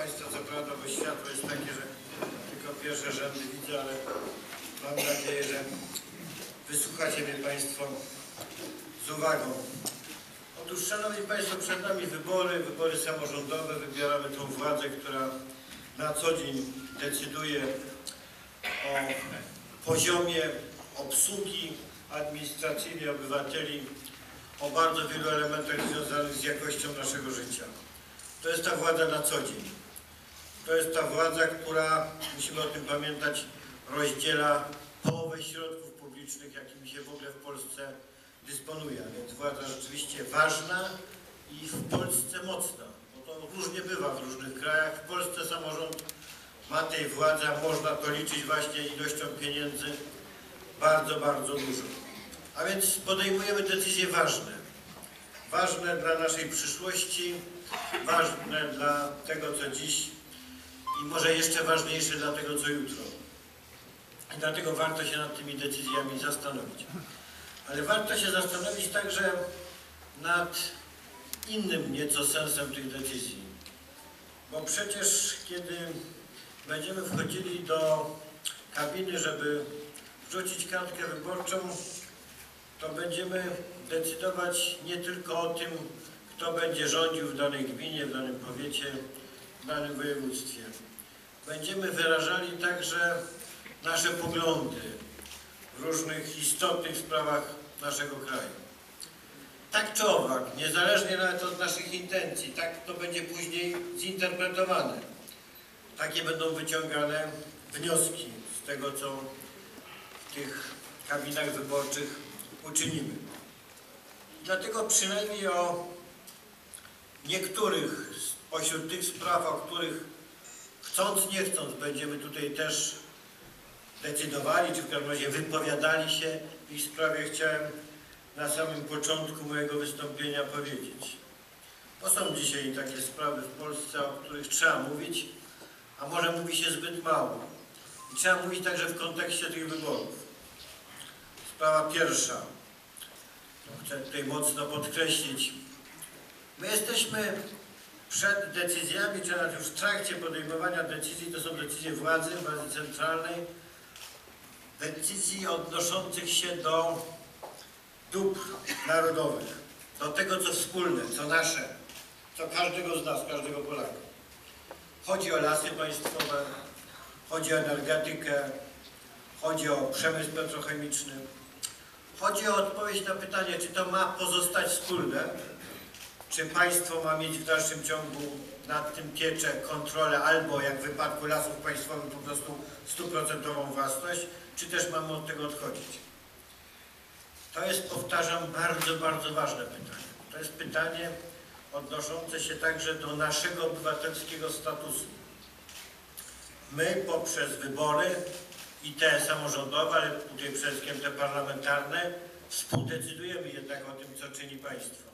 Państwa, co prawda, bo światło jest takie, że tylko pierwsze rzędy widzę, ale mam nadzieję, że wysłuchacie mnie Państwo z uwagą. Otóż, Szanowni Państwo, przed nami wybory, wybory samorządowe. Wybieramy tą władzę, która na co dzień decyduje o poziomie obsługi administracyjnej obywateli, o bardzo wielu elementach związanych z jakością naszego życia. To jest ta władza na co dzień. To jest ta władza, która, musimy o tym pamiętać, rozdziela połowę środków publicznych, jakimi się w ogóle w Polsce dysponuje. A więc władza rzeczywiście ważna i w Polsce mocna. Bo to różnie bywa w różnych krajach. W Polsce samorząd ma tej władzy, a można to liczyć właśnie ilością pieniędzy bardzo, bardzo dużo. A więc podejmujemy decyzje ważne. Ważne dla naszej przyszłości, ważne dla tego, co dziś może jeszcze ważniejsze dla tego, co jutro. I dlatego warto się nad tymi decyzjami zastanowić. Ale warto się zastanowić także nad innym nieco sensem tych decyzji. Bo przecież kiedy będziemy wchodzili do kabiny, żeby wrzucić kartkę wyborczą, to będziemy decydować nie tylko o tym, kto będzie rządził w danej gminie, w danym powiecie, w danym województwie. Będziemy wyrażali także nasze poglądy w różnych istotnych sprawach naszego kraju. Tak czy owak, niezależnie nawet od naszych intencji, tak to będzie później zinterpretowane. Takie będą wyciągane wnioski z tego, co w tych kabinach wyborczych uczynimy. Dlatego przynajmniej o niektórych spośród tych spraw, o których chcąc, nie chcąc, będziemy tutaj też decydowali, czy w każdym razie wypowiadali się w ich sprawie, chciałem na samym początku mojego wystąpienia powiedzieć. Bo są dzisiaj takie sprawy w Polsce, o których trzeba mówić, a może mówi się zbyt mało. I trzeba mówić także w kontekście tych wyborów. Sprawa pierwsza. Chcę tutaj mocno podkreślić. My jesteśmy przed decyzjami, czy nawet już w trakcie podejmowania decyzji, to są decyzje władzy, władzy centralnej, decyzji odnoszących się do dóbr narodowych, do tego, co wspólne, co nasze, co każdego z nas, każdego Polaka. Chodzi o lasy państwowe, chodzi o energetykę, chodzi o przemysł petrochemiczny. Chodzi o odpowiedź na pytanie, czy to ma pozostać wspólne, czy państwo ma mieć w dalszym ciągu nad tym pieczę, kontrolę, albo jak w wypadku lasów państwowych po prostu stuprocentową własność, czy też mamy od tego odchodzić. To jest, powtarzam, bardzo, bardzo ważne pytanie. To jest pytanie odnoszące się także do naszego obywatelskiego statusu. My poprzez wybory i te samorządowe, ale tutaj przede wszystkim te parlamentarne, współdecydujemy jednak o tym, co czyni państwo.